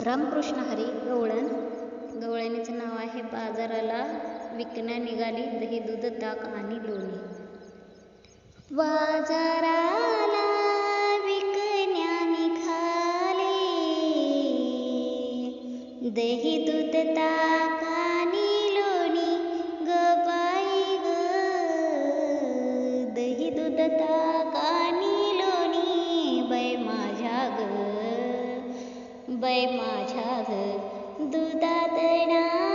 रामकृष्ण हरी गवळण. गवळणीचं नाव आहे बाजाराला विकण्या निघाली दही दूध ताक आणि लोणी. बाजाराला विकण्या निघाले दही दूध ताक दुदातना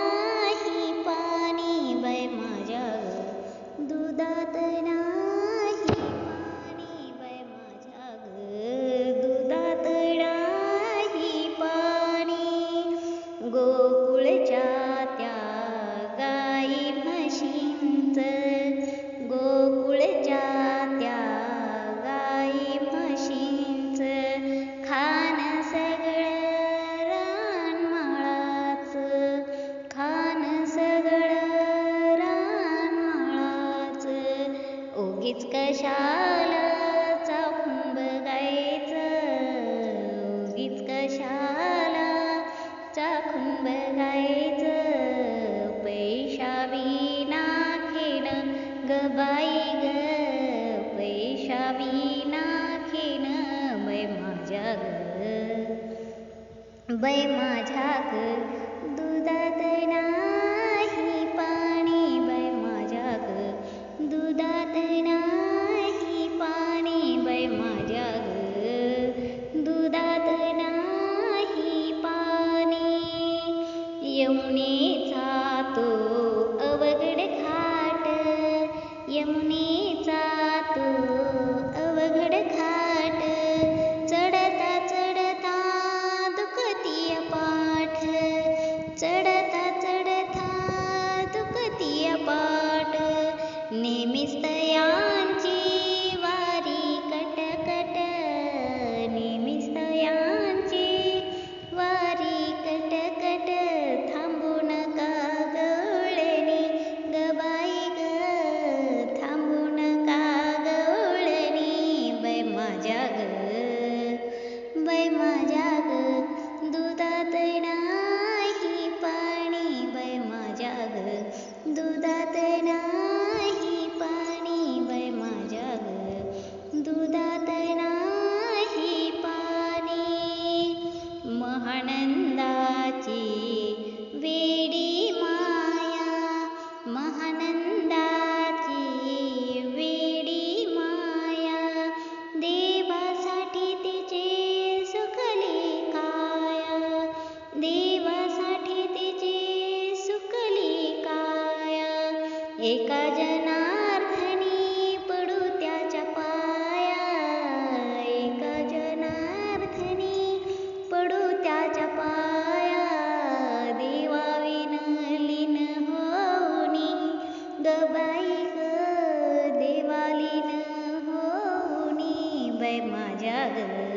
उगीच कशाला चाखून गायचं. उगीच कशाला चाखुंब गायचं. पैशा विना खेण ग ग. पैशा विना खेण बै माझ्या ग. बै माझ्या ग. दुधात ना यमुनेचा तो अवघड घाट. यमुनेचा तो एका जनार्दनी पडू त्याच्या पाया एका जनार्दनी पडू त्याच्या पाया देवा विनलीन होनी ग बाई ग. देवालीन होणी बाई माझ्या ग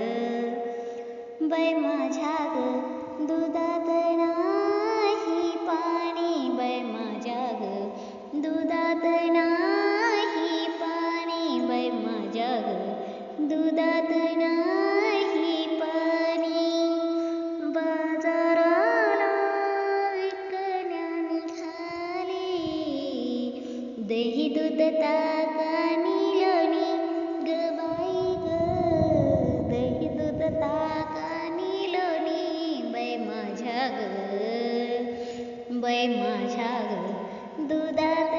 दही दूध ताक आणि लोणी ग बाई ग दही दूध ताक आणि लोणी बाई माझ्या ग बाई माझ्या ग दुधात